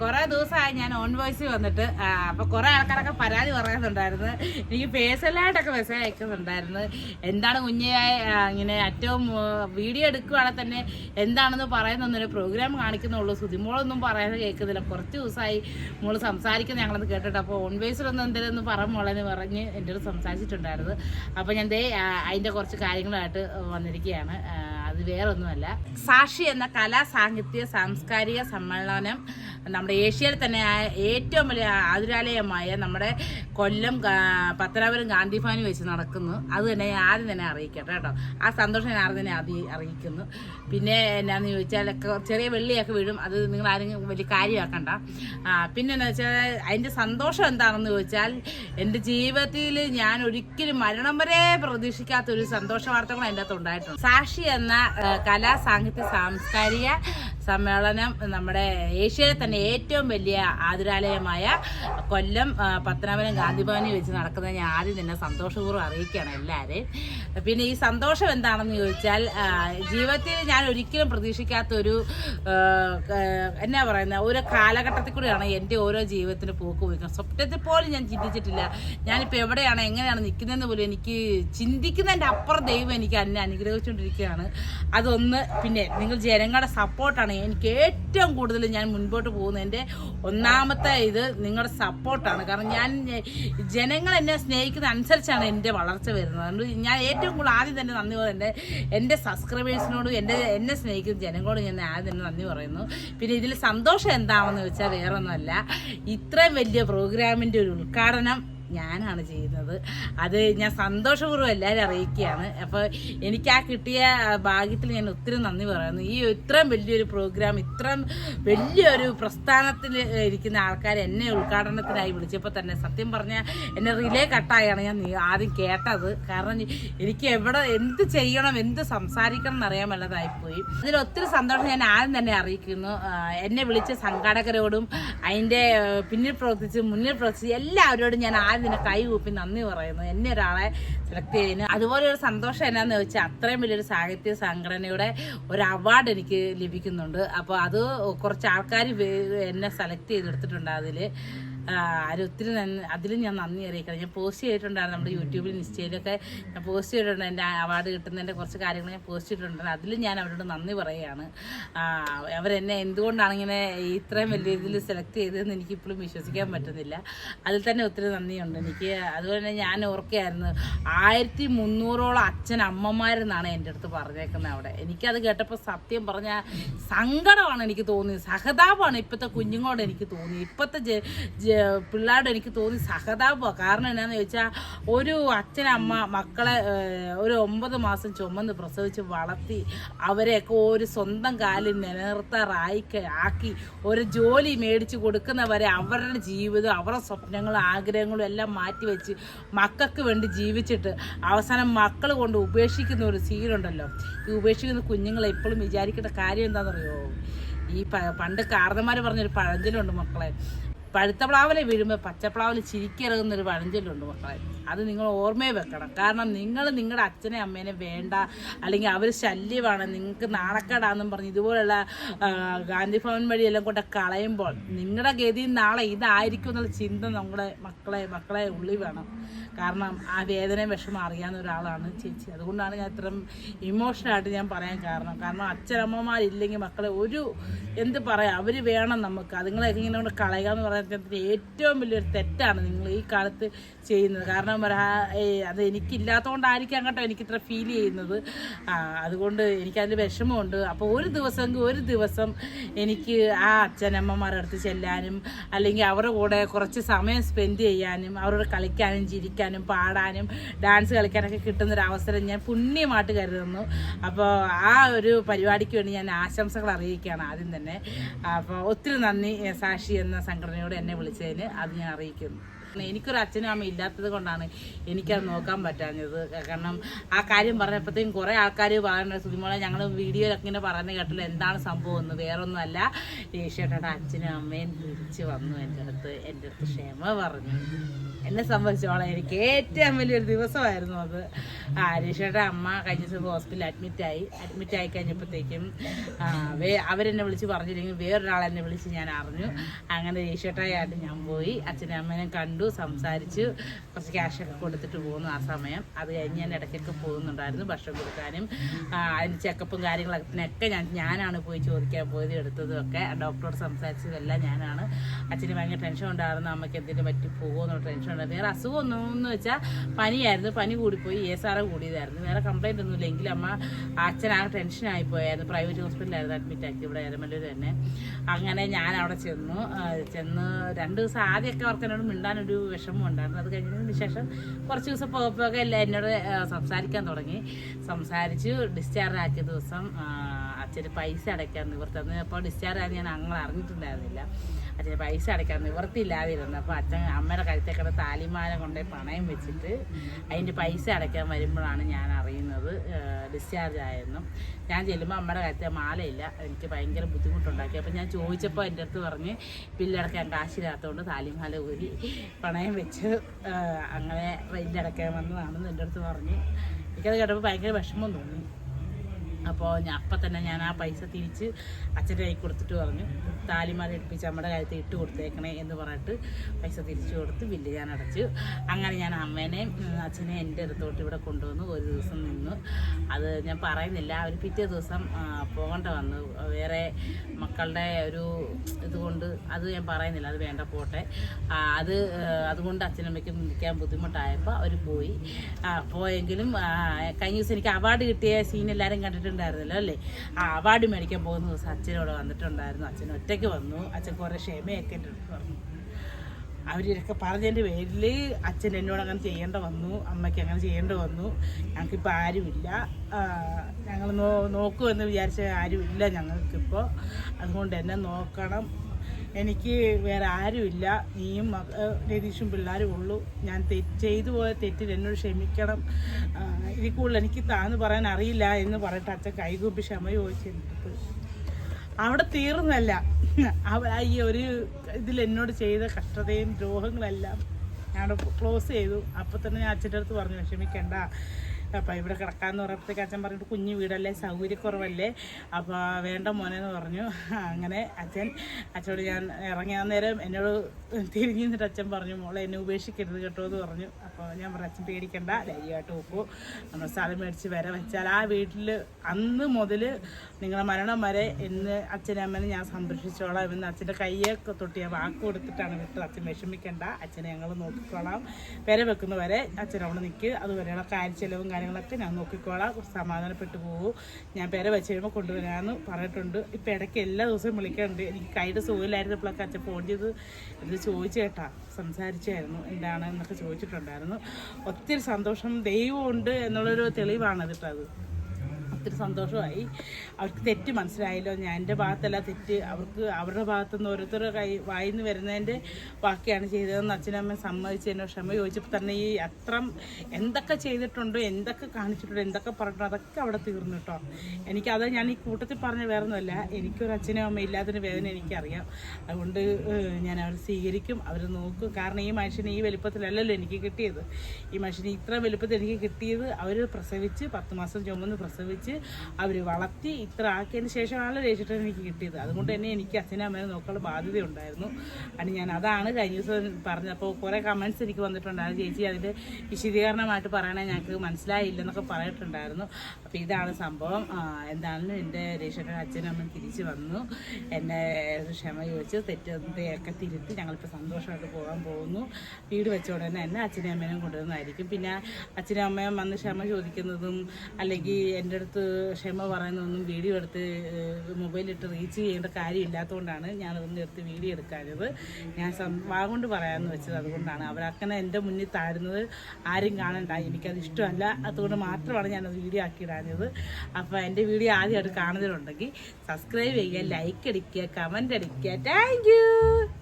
കുറെ ദിവസമായി ഞാൻ ഓൺ വോയിസ് വന്നിട്ട്. അപ്പോൾ അപ്പൊ കുറെ ആൾക്കാരൊക്കെ പരാതി പറയുന്നുണ്ടായിരുന്നു എനിക്ക് പേഴ്സണലായിട്ടൊക്കെ മെസ്സേജ് അയക്കുന്നുണ്ടായിരുന്നു. എന്താണ് കുഞ്ഞെ ഇങ്ങനെ ഏറ്റവും വീഡിയോ എടുക്കുവാണെങ്കിൽ തന്നെ എന്താണെന്ന് പറയുന്നൊന്നൊരു പ്രോഗ്രാം കാണിക്കുന്നുള്ളൂ. സുതിമോളൊന്നും പറയാതെ കേൾക്കുന്നില്ല. കുറച്ച് ദിവസമായി മോൾ സംസാരിക്കുന്നത് ഞങ്ങളത് കേട്ടിട്ട് അപ്പോൾ ഓൺ വോയിസിലൊന്നും എന്തെങ്കിലും ഒന്ന് പറ മോളെന്ന് പറഞ്ഞ് എന്റെ അടുത്ത് സംസാരിച്ചിട്ടുണ്ടായിരുന്നു. അപ്പോൾ ഞാൻ ദേ അതിന്റെ കുറച്ച് കാര്യങ്ങളായിട്ട് വന്നിരിക്കുകയാണ്. അത് വേറൊന്നുമല്ല. സാക്ഷി എന്ന കലാ സാഹിത്യ സാംസ്കാരിക സമ്മേളനം നമ്മുടെ ഏഷ്യയിൽ തന്നെ ഏറ്റവും വലിയ ആതുരാലയമായ നമ്മുടെ കൊല്ലം പത്തനാപുരം ഗാന്ധി ഭവനിൽ വെച്ച് നടക്കുന്നു. അത് തന്നെ ഞാൻ ആദ്യം തന്നെ അറിയിക്കട്ടെ കേട്ടോ. ആ സന്തോഷം ഞാൻ ആദ്യം തന്നെ ആദ്യം അറിയിക്കുന്നു. പിന്നെ എന്നാന്ന് ചോദിച്ചാൽ ചെറിയ വെള്ളിയൊക്കെ വീഴും. അത് നിങ്ങൾ ആരും വലിയ കാര്യമാക്കണ്ട. പിന്നെ എന്ന് വെച്ചാൽ അതിന്റെ സന്തോഷം എന്താണെന്ന് ചോദിച്ചാൽ എന്റെ ജീവിതത്തിൽ ഞാൻ ഒരിക്കലും മരണം വരെ പ്രതീക്ഷിക്കാത്തൊരു സന്തോഷ വാർത്തകൾ അതിന്റെ അകത്ത് ഉണ്ടായിട്ടുണ്ട്. സാക്ഷി എന്ന കലാ സാഹിത്യ സാംസ്കാരിക സമ്മേളനം നമ്മുടെ ഏഷ്യയിലെ തന്നെ ഏറ്റവും വലിയ ആതുരാലയമായ കൊല്ലം പത്തനാപുരം ഗാന്ധിഭവനിൽ വെച്ച് നടക്കുന്നത് ഞാൻ ആദ്യം തന്നെ സന്തോഷപൂർവം അറിയിക്കുകയാണ് എല്ലാവരെയും പിന്നെ ഈ സന്തോഷം എന്താണെന്ന് ചോദിച്ചാൽ ജീവിതത്തിൽ ഞാൻ ഒരിക്കലും പ്രതീക്ഷിക്കാത്ത ഒരു ആ, ആ, എന്നാ പറയുന്ന ഓരോ കാലഘട്ടത്തിൽ കൂടിയാണ് എന്റെ ഓരോ ജീവിതത്തിന് പോക്ക് പോയിക്കുന്നത്. സ്വപ്നത്തിൽ പോലും ഞാൻ ചിന്തിച്ചിട്ടില്ല. ഞാനിപ്പോൾ എവിടെയാണ് എങ്ങനെയാണ് നിൽക്കുന്നതെന്ന് പോലും എനിക്ക് ചിന്തിക്കുന്നതിന്റെ അപ്പുറം ദൈവം എനിക്ക് എന്നെ അനുഗ്രഹിച്ചുകൊണ്ടിരിക്കുകയാണ്. അതൊന്ന് പിന്നെ നിങ്ങൾ ജനങ്ങളുടെ സപ്പോർട്ടാണ്. എനിക്ക് ഏറ്റവും കൂടുതൽ ഞാൻ മുൻപോട്ട് പോകുന്നതിന്റെ ഒന്നാമത്തെ ഇത് നിങ്ങളുടെ സപ്പോർട്ടാണ്. കാരണം ഞാൻ ജനങ്ങൾ എന്നെ സ്നേഹിക്കുന്ന അനുസരിച്ചാണ് എന്റെ വളർച്ച വരുന്നത്. അതുകൊണ്ട് ഞാൻ ഏറ്റവും കൂടുതൽ ആദ്യം തന്നെ നന്ദി പറയുന്നത് എന്റെ സബ്സ്ക്രൈബേഴ്സിനോടും എന്റെ എന്നെ സ്നേഹിക്കുന്ന ജനങ്ങളോട് ഞാൻ ആദ്യം തന്നെ നന്ദി പറയുന്നു. പിന്നെ ഇതിൽ സന്തോഷം എന്താണെന്ന് വെച്ചാൽ വേറൊന്നുമല്ല. ഇത്രയും വലിയ പ്രോഗ്രാമിന്റെ ഒരു ഉദ്ഘാടനം ഞാനാണ് ചെയ്യുന്നത്. അത് ഞാൻ സന്തോഷപൂർവം എല്ലാവരും അറിയിക്കുകയാണ്. അപ്പോൾ എനിക്ക് ആ കിട്ടിയ ഭാഗ്യത്തിൽ ഞാൻ ഒത്തിരി നന്ദി പറയുന്നു. ഈ ഇത്രയും വലിയൊരു പ്രോഗ്രാം ഇത്രയും വലിയൊരു പ്രസ്ഥാനത്തിൽ ഇരിക്കുന്ന ആൾക്കാർ എന്നെ ഉദ്ഘാടനത്തിനായി വിളിച്ചപ്പോൾ തന്നെ സത്യം പറഞ്ഞാൽ എന്നെ റിലേ കട്ടായാണ് ഞാൻ ആദ്യം കേട്ടത്. കാരണം എനിക്ക് എവിടെ എന്ത് ചെയ്യണം എന്ത് സംസാരിക്കണം എന്നറിയാൻ വല്ലതായിപ്പോയി. അതിൽ ഒത്തിരി സന്തോഷം ഞാൻ ആദ്യം തന്നെ അറിയിക്കുന്നു. എന്നെ വിളിച്ച സംഘാടകരോടും അതിന്റെ പിന്നിൽ പ്രവർത്തിച്ച് മുന്നിൽ പ്രവർത്തിച്ച് എല്ലാവരോടും ഞാൻ ആദ്യം തന്നെ കൈ കൂപ്പി നന്ദി പറയുന്നു. എന്നെ ഒരാളെ സെലക്ട് ചെയ്യുന്നു. അതുപോലെ ഒരു സന്തോഷം എന്നാന്ന് വെച്ചാൽ അത്രയും വലിയൊരു സാഹിത്യ സംഘടനയുടെ ഒരു അവാർഡ് എനിക്ക് ലഭിക്കുന്നുണ്ട്. അപ്പോൾ അത് കുറച്ച് ആൾക്കാർ എന്നെ സെലക്ട് ചെയ്തെടുത്തിട്ടുണ്ട് അതിൽ ഒത്തിരി അതിലും ഞാൻ നന്ദി അറിയിക്കണം. ഞാൻ പോസ്റ്റ് ചെയ്തിട്ടുണ്ടായിരുന്നു നമ്മുടെ യൂട്യൂബിൽ ഇൻസ്റ്റയിലൊക്കെ. ഞാൻ പോസ്റ്റ് ചെയ്തിട്ടുണ്ട്. എന്റെ അവാർഡ് കിട്ടുന്നതിന്റെ കുറച്ച് കാര്യങ്ങൾ ഞാൻ പോസ്റ്റ് ചെയ്തിട്ടുണ്ട്. അതിലും ഞാൻ അവരോട് നന്ദി പറയുകയാണ്. അവരെന്നെ എന്തുകൊണ്ടാണ് ഇങ്ങനെ ഇത്രയും വലിയ ഇതിൽ സെലക്ട് ചെയ്തതെന്ന് എനിക്കിപ്പോഴും വിശ്വസിക്കാൻ പറ്റുന്നില്ല. അതിൽ തന്നെ ഒത്തിരി നന്ദിയുണ്ട്. എനിക്ക് അതുപോലെ തന്നെ ഞാൻ ഓർക്കുകയായിരുന്നു ആയിരത്തി മുന്നൂറോളം അച്ഛൻ അമ്മമാരെന്നാണ് എന്റെ അടുത്ത് പറഞ്ഞേക്കുന്നത് അവിടെ. എനിക്കത് കേട്ടപ്പോൾ സത്യം പറഞ്ഞാൽ സങ്കടമാണ് എനിക്ക് തോന്നിയത്. സഹതാപമാണ് ഇപ്പോഴത്തെ കുഞ്ഞുങ്ങളോട് എനിക്ക് തോന്നി ഇപ്പോഴത്തെ പിള്ളേരോട് എനിക്ക് തോന്നി സഹതാപമാണ് കാരണം എന്നാന്ന് ചോദിച്ചാൽ ഒരു അച്ഛനമ്മ മക്കളെ ഒരു ഒമ്പത് മാസം ചുമന്ന് പ്രസവിച്ച് വളർത്തി അവരെയൊക്കെ ഒരു സ്വന്തം കാലിൽ നിലനിർത്താറായി ആക്കി ഒരു ജോലി മേടിച്ച് കൊടുക്കുന്നവരെ അവരുടെ ജീവിതം അവരുടെ സ്വപ്നങ്ങളും ആഗ്രഹങ്ങളും എല്ലാം മാറ്റിവെച്ച് മക്കൾക്ക് വേണ്ടി ജീവിച്ചിട്ട് അവസാനം മക്കൾ കൊണ്ട് ഉപേക്ഷിക്കുന്ന ഒരു സീനുണ്ടല്ലോ. ഈ ഉപേക്ഷിക്കുന്ന കുഞ്ഞുങ്ങളെ എപ്പോഴും വിചാരിക്കേണ്ട കാര്യം എന്താണെന്നറിയോ ഈ പണ്ട് കാരണന്മാർ പറഞ്ഞൊരു പഴഞ്ചലുണ്ട് മക്കളെ. പഴുത്ത പ്ലാവിലെ വീഴുമ്പോൾ പച്ചപ്ലാവിൽ ചിരിക്കിറങ്ങുന്നൊരു പഴഞ്ചൊല്ലുണ്ട് മക്കളെ. അത് നിങ്ങൾ ഓർമ്മയെ വെക്കണം. കാരണം നിങ്ങൾ നിങ്ങളുടെ അച്ഛനെ അമ്മേനെ വേണ്ട അല്ലെങ്കിൽ അവർ ശല്യമാണ് നിങ്ങൾക്ക് നാണക്കേടാന്നും പറഞ്ഞ് ഇതുപോലുള്ള ഗാന്ധി ഭവൻ വഴിയെല്ലാം കൊണ്ട് കളയുമ്പോൾ നിങ്ങളുടെ ഗതി നാളെ ഇതായിരിക്കും എന്നുള്ള ചിന്ത നമ്മുടെ മക്കളെ മക്കളെ ഉള്ളിൽ വേണം. കാരണം ആ വേദനയും വിഷമം അറിയാവുന്ന ഒരാളാണ് ചേച്ചി. അതുകൊണ്ടാണ് ഞാൻ ഇത്രയും ഇമോഷണലായിട്ട് ഞാൻ പറയാൻ കാരണം. കാരണം അച്ഛനമ്മമാരില്ലെങ്കിൽ മക്കളെ ഒരു എന്ത് പറയാം അവർ വേണം നമുക്ക്. അതുങ്ങളെ ഇങ്ങനെ കൊണ്ട് കളയുക എന്ന് പറയുന്നത് ഏറ്റവും വലിയൊരു തെറ്റാണ് നിങ്ങൾ ഈ കാലത്ത് ചെയ്യുന്നത്. കാരണം അത് എനിക്കില്ലാത്തതുകൊണ്ടായിരിക്കാം കേട്ടോ എനിക്ക് ഇത്ര ഫീൽ ചെയ്യുന്നത് അതുകൊണ്ട് എനിക്കതിൽ വിഷമമുണ്ട്. അപ്പോൾ ഒരു ദിവസമെങ്കിൽ ഒരു ദിവസം എനിക്ക് ആ അച്ഛനമ്മമാരുടെ അടുത്ത് ചെല്ലാനും അല്ലെങ്കിൽ അവരുടെ കൂടെ കുറച്ച് സമയം സ്പെൻഡ് ചെയ്യാനും അവരോട് കളിക്കാനും ചിരിക്കാനും പാടാനും ഡാൻസ് കളിക്കാനൊക്കെ കിട്ടുന്ന ഒരു അവസരം ഞാൻ പുണ്യമായിട്ട് കരുതുന്നു. അപ്പോൾ ആ ഒരു പരിപാടിക്ക് വേണ്ടി ഞാൻ ആശംസകൾ അറിയിക്കുകയാണ് ആദ്യം തന്നെ. അപ്പോൾ ഒത്തിരി നന്ദി സാക്ഷി എന്ന സംഘടനയോട് എന്നെ വിളിച്ചതിന് അത് ഞാൻ അറിയിക്കുന്നു. എനിക്കൊരു അച്ഛനും അമ്മ ഇല്ലാത്തത് കൊണ്ടാണ് എനിക്കത് നോക്കാൻ പറ്റാഞ്ഞത്. കാരണം ആ കാര്യം പറഞ്ഞപ്പോഴത്തേക്കും കുറേ ആൾക്കാർ പറയുന്നത് സുതിമോളെ ഞങ്ങൾ വീഡിയോയിലൊക്കെ ഇങ്ങനെ പറയുന്നത് കേട്ടില്ല എന്താണ് സംഭവം എന്ന്. വേറൊന്നുമല്ല. ഏഷ്യേട്ടാ അച്ഛനും അമ്മയും തിരിച്ച് വന്നു എന്റെ അടുത്ത് എന്റെ അടുത്ത് ക്ഷമ പറഞ്ഞു. എന്നെ സംബന്ധിച്ചോളം എനിക്ക് ഏറ്റവും വലിയൊരു ദിവസമായിരുന്നു അത്. ആ രേഷയുടെ അമ്മ കഴിഞ്ഞ ദിവസം ഹോസ്പിറ്റലിൽ അഡ്മിറ്റായി അഡ്മിറ്റ് ആയി കഴിഞ്ഞപ്പോഴത്തേക്കും അവരെന്നെ വിളിച്ച് പറഞ്ഞില്ലെങ്കിൽ വേറൊരാളെന്നെ വിളിച്ച് ഞാൻ അറിഞ്ഞു. അങ്ങനെ രേഷേട്ടായിട്ട് ഞാൻ പോയി. അച്ഛനും അമ്മേനെ കണ്ടു. സംസാരിച്ചു കുറച്ച് ക്യാഷൊക്കെ കൊടുത്തിട്ട് പോകുന്നു ആ സമയം. അത് കഴിഞ്ഞ് ഞാൻ ഇടയ്ക്കൊക്കെ പോകുന്നുണ്ടായിരുന്നു ഭക്ഷണം കൊടുക്കാനും അതിന് ചെക്കപ്പും കാര്യങ്ങളൊക്കെ. ഞാൻ ഞാനാണ് പോയി ചോദിക്കാൻ പോയത് എടുത്തതും ഒക്കെ. ഡോക്ടറോട് സംസാരിച്ചതെല്ലാം ഞാനാണ്. അച്ഛന് ഭയങ്കര ടെൻഷൻ ഉണ്ടായിരുന്നു അമ്മയ്ക്ക് എന്തെങ്കിലും പറ്റി പോകുമോ? എന്നുള്ള ടെൻഷൻ ഉണ്ടായിരുന്നു. വേറെ അസുഖമൊന്നും എന്ന് വെച്ചാൽ പനിയായിരുന്നു. പനി കൂടിപ്പോയി എസ് ആർ കൂടിയതായിരുന്നു. വേറെ കംപ്ലൈന്റ് ഒന്നുമില്ല. എങ്കിലും അമ്മ അച്ഛൻ ആ ടെൻഷനായി പോയായിരുന്നു. പ്രൈവറ്റ് ഹോസ്പിറ്റലായിരുന്നു അഡ്മിറ്റ് ആക്കി ഇവിടെ എരമല്ലൂർ തന്നെ. അങ്ങനെ ഞാൻ അവിടെ ചെന്നു. ചെന്ന് രണ്ട് ദിവസം ആദ്യമൊക്കെ അവർക്ക് എന്നോട് മിണ്ടാനൊരു വിഷമം ഉണ്ടായിരുന്നു. അത് കഴിഞ്ഞതിന് ശേഷം കുറച്ച് ദിവസം പോകുമ്പോഴൊക്കെ എല്ലാം എന്നോട് സംസാരിക്കാൻ തുടങ്ങി. സംസാരിച്ച് ഡിസ്ചാർജ് ആക്കിയ ദിവസം അച്ഛന് പൈസ അടയ്ക്കാൻ നിവർത്തന്ന്. അപ്പോൾ ഡിസ്ചാർജ് ആയത് ഞാൻ അങ്ങനെ അറിഞ്ഞിട്ടുണ്ടായിരുന്നില്ല. അച്ഛന് പൈസ അടയ്ക്കാൻ നിവർത്തിയില്ലാതിരുന്നു. അപ്പോൾ അച്ഛൻ അമ്മയുടെ കഴുത്തേക്കടെ താലിമാല കൊണ്ടേ പണയം വെച്ചിട്ട് അതിന്റെ പൈസ അടയ്ക്കാൻ വരുമ്പോഴാണ് ഞാൻ അറിയുന്നത് ഡിസ്ചാർജ് ആയെന്നും. ഞാൻ ചെല്ലുമ്പോൾ അമ്മയുടെ കഴുത്തെ മാലയില്ല. എനിക്ക് ഭയങ്കര ബുദ്ധിമുട്ടുണ്ടാക്കി. അപ്പോൾ ഞാൻ ചോദിച്ചപ്പോൾ എന്റെ അടുത്ത് പറഞ്ഞ് ബില്ലടക്കാൻ കാശില്ലാത്തതുകൊണ്ട് താലിമാല ഊരി പണയം വെച്ച് അങ്ങനെ ബില്ലടക്കാൻ വന്നതാണെന്ന് എന്റെ അടുത്ത് പറഞ്ഞ്. എനിക്കത് കേട്ടപ്പോൾ ഭയങ്കര വിഷമം തോന്നി. അപ്പോൾ ഞാൻ അപ്പം തന്നെ ഞാൻ ആ പൈസ തിരിച്ച് അച്ഛന്റെ കൈ കൊടുത്തിട്ട് പറഞ്ഞു താലിമാല എടുപ്പിച്ച് നമ്മുടെ കാര്യത്തിൽ ഇട്ട് കൊടുത്തേക്കണേ എന്ന് പറഞ്ഞിട്ട് പൈസ തിരിച്ചു കൊടുത്ത് ബില്ല് ഞാൻ അടച്ചു. അങ്ങനെ ഞാൻ അമ്മേനെയും അച്ഛനെ എന്റെ അടുത്തോട്ട് ഇവിടെ കൊണ്ടുവന്നു. ഒരു ദിവസം നിന്നു. അത് ഞാൻ പറയുന്നില്ല. അവർ പിറ്റേ ദിവസം പോകേണ്ട വന്നു. വേറെ മക്കളുടെ ഒരു ഇതുകൊണ്ട് അത് ഞാൻ പറയുന്നില്ല. അത് വേണ്ട പോട്ടെ. അത് അതുകൊണ്ട് അച്ഛനമ്മയ്ക്ക് നിൽക്കാൻ ബുദ്ധിമുട്ടായപ്പോൾ അവർ പോയി. പോയെങ്കിലും കഴിഞ്ഞ ദിവസം എനിക്ക് അവാർഡ് കിട്ടിയ സീൻ എല്ലാവരും കണ്ടിട്ടുണ്ടായിരുന്നല്ലോ അല്ലേ? ആ അവാർഡ് മേടിക്കാൻ പോകുന്ന ദിവസം അച്ഛനോട് വന്നിട്ടുണ്ടായിരുന്നു. അച്ഛൻ ഒറ്റയ്ക്ക് വന്നു. അച്ഛൻ കുറേ ക്ഷമയൊക്കെ പറഞ്ഞു. അവരിതൊക്കെ പറഞ്ഞതിന്റെ പേരിൽ അച്ഛൻ എന്നോട് അങ്ങനെ ചെയ്യേണ്ട വന്നു. അമ്മയ്ക്ക് അങ്ങനെ ചെയ്യേണ്ട വന്നു. ഞങ്ങൾക്കിപ്പോൾ ആരുമില്ല. ഞങ്ങൾ നോ നോക്കുമെന്ന് വിചാരിച്ച ആരുമില്ല ഞങ്ങൾക്കിപ്പോൾ. അതുകൊണ്ട് എന്നെ നോക്കണം. എനിക്ക് വേറെ ആരുമില്ല. നീയും രതീഷും പിള്ളേരും ഉള്ളൂ. ഞാൻ തെറ്റ് ചെയ്തു പോയ തെറ്റിൽ എന്നോട് ക്ഷമിക്കണം. ഇതിൽ കൂടുതൽ എനിക്ക് താന്ന് പറയാൻ അറിയില്ല എന്ന് പറഞ്ഞിട്ട് അച്ഛൻ കൈകൂപ്പി ക്ഷമ ചോദിച്ചെടുത്ത് അവിടെ തീർന്നല്ല. ഈ ഒരു ഇതിൽ എന്നോട് ചെയ്ത കഷ്ടതയും ദ്രോഹങ്ങളെല്ലാം ഞാൻ ക്ലോസ് ചെയ്തു. അപ്പം തന്നെ ഞാൻ അച്ഛന്റെ അടുത്ത് പറഞ്ഞു വിഷമിക്കണ്ട അപ്പം ഇവിടെ കിടക്കാമെന്ന് പറഞ്ഞപ്പോഴത്തേക്ക് അച്ഛൻ പറഞ്ഞിട്ട് കുഞ്ഞു വീടല്ലേ സൗകര്യക്കുറവല്ലേ? അപ്പോൾ വേണ്ട മോനെ എന്ന് പറഞ്ഞു. അങ്ങനെ അച്ഛൻ അച്ഛനോട് ഞാൻ ഇറങ്ങിയാൽ നേരം എന്നോട് തിരിഞ്ഞു നിന്നിട്ട് അച്ഛൻ പറഞ്ഞു മോളെ എന്നെ ഉപേക്ഷിക്കരുത് കേട്ടോ എന്ന് പറഞ്ഞു. അപ്പോൾ ഞാൻ പറഞ്ഞു അച്ഛൻ പേടിക്കണ്ട ധൈര്യമായിട്ട് നോക്കൂ നമ്മൾ സ്ഥലം മേടിച്ച് വര വെച്ചാൽ ആ വീട്ടിൽ അന്ന് മുതൽ നിങ്ങളുടെ മരണം വരെ എന്ന് അച്ഛനും അമ്മനെ ഞാൻ സംരക്ഷിച്ചോളാം. എന്ന് അച്ഛന്റെ കയ്യെ തൊട്ട് ഞാൻ വാക്ക് കൊടുത്തിട്ടാണ് വിട്ടത്. അച്ഛൻ വിഷമിക്കേണ്ട അച്ഛനെ ഞങ്ങൾ നോക്കിക്കോളാം. വര വെക്കുന്നവരെ അച്ഛൻ അവിടെ നിൽക്കുക അതുവരെയുള്ള കാര്യ കാര്യച്ചെലവും കാര്യങ്ങളൊക്കെ ഞാൻ നോക്കിക്കോളാം. കുറച്ച് സമാധാനപ്പെട്ടു പോകും. ഞാൻ പേരെ വെച്ച് കഴിയുമ്പോൾ കൊണ്ടുവരാമെന്ന് പറഞ്ഞിട്ടുണ്ട്. ഇപ്പം ഇടയ്ക്ക് എല്ലാ ദിവസവും വിളിക്കാറുണ്ട് എനിക്ക് കൈയുടെ സുഖമില്ലായിരുന്നപ്പോഴൊക്കെ അച്ഛൻ ഫോൺ ചെയ്ത് ഇത് ചോദിച്ചു കേട്ടാ. സംസാരിച്ചായിരുന്നു. എന്താണ് എന്നൊക്കെ ചോദിച്ചിട്ടുണ്ടായിരുന്നു. ഒത്തിരി സന്തോഷം ദൈവമുണ്ട് എന്നുള്ളൊരു തെളിവാണ് കേട്ടോ അത്. ഒത്തിരി സന്തോഷമായി. അവർക്ക് തെറ്റ് മനസ്സിലായല്ലോ. ഞാൻ എന്റെ ഭാഗത്തല്ല തെറ്റ്. അവർക്ക് അവരുടെ ഭാഗത്തുനിന്ന് ഓരോരുത്തരുടെ കൈ വായിന്ന് വരുന്നതിന്റെ ബാക്കിയാണ് ചെയ്തതെന്ന് അച്ഛനമ്മ സമ്മതിച്ചതിനോ ക്ഷമ ചോദിച്ചപ്പോൾ തന്നെ ഈ അത്ര എന്തൊക്കെ ചെയ്തിട്ടുണ്ടോ എന്തൊക്കെ കാണിച്ചിട്ടുണ്ടോ എന്തൊക്കെ പറഞ്ഞിട്ടുണ്ടോ അതൊക്കെ അവിടെ തീർന്നു കേട്ടോ. എനിക്കത് ഞാൻ ഈ കൂട്ടത്തിൽ പറഞ്ഞ വേറെ ഒന്നുമല്ല എനിക്കൊരു അച്ഛനും അമ്മ ഇല്ലാത്തതിന് വേദന എനിക്കറിയാം. അതുകൊണ്ട് ഞാൻ അവർ സ്വീകരിക്കും അവർ നോക്കും. കാരണം ഈ മനുഷ്യന് ഈ വലുപ്പത്തിലല്ലല്ലോ എനിക്ക് കിട്ടിയത്. ഈ മനുഷ്യന് ഇത്ര വലുപ്പത്തിൽ എനിക്ക് കിട്ടിയത്. അവർ പ്രസവിച്ച് പത്ത് മാസം ചുമന്ന് പ്രസവിച്ച് അവർ വളർത്തി ഇത്ര ആക്കിയതിന് ശേഷമാണ് രജിസ്റ്റർ എനിക്ക് കിട്ടിയത്. അതുകൊണ്ട് തന്നെ എനിക്ക് അച്ഛനും അമ്മയെ നോക്കാനുള്ള ബാധ്യത ഉണ്ടായിരുന്നു. അത് ഞാൻ അതാണ് കഴിഞ്ഞ ദിവസം പറഞ്ഞപ്പോൾ കുറേ കമൻസ് എനിക്ക് വന്നിട്ടുണ്ടായിരുന്നു ചേച്ചി അതിന്റെ വിശദീകരണമായിട്ട് പറയണേ ഞങ്ങൾക്ക് മനസ്സിലായില്ലെന്നൊക്കെ പറഞ്ഞിട്ടുണ്ടായിരുന്നു. അപ്പോൾ ഇതാണ് സംഭവം. എന്താണെന്ന് എന്റെ രജിസ്റ്റർ അച്ഛനും അമ്മയും തിരിച്ച് വന്നു. എന്നെ ക്ഷമ ചോദിച്ച് തെറ്റൊക്കെ തിരുത്തി ഞങ്ങളിപ്പോൾ സന്തോഷമായിട്ട് പോകാൻ പോകുന്നു. വീട് വെച്ചോടെ തന്നെ എന്നെ അച്ഛനും അമ്മേനും കൊണ്ടുവന്നതായിരിക്കും. പിന്നെ അച്ഛനും അമ്മയും വന്ന് ക്ഷമ ചോദിക്കുന്നതും അല്ലെങ്കിൽ എന്റെ അടുത്ത് ക്ഷമ പറയുന്നതൊന്നും വീഡിയോ എടുത്ത് മൊബൈലിട്ട് റീച്ച് ചെയ്യേണ്ട കാര്യമില്ലാത്തതുകൊണ്ടാണ് ഞാനതൊന്നും എടുത്ത് വീഡിയോ എടുക്കാഞ്ഞത്. ഞാൻ സം വാഗൊണ്ട് പറയാമെന്ന് വെച്ചത് അതുകൊണ്ടാണ്. അവരക്കനെ എന്റെ മുന്നിൽ താഴുന്നത് ആരും കാണണ്ട. എനിക്കത് ഇഷ്ടമല്ല. അതുകൊണ്ട് മാത്രമാണ് ഞാനത് വീഡിയോ ആക്കി ആക്കിയിടാഞ്ഞത് അപ്പോൾ എന്റെ വീഡിയോ ആദ്യമായിട്ട് കാണുന്നതിലുണ്ടെങ്കിൽ സബ്സ്ക്രൈബ് ചെയ്യുക ലൈക്ക് അടിക്കുക കമന്റ് അടിക്കുക. താങ്ക്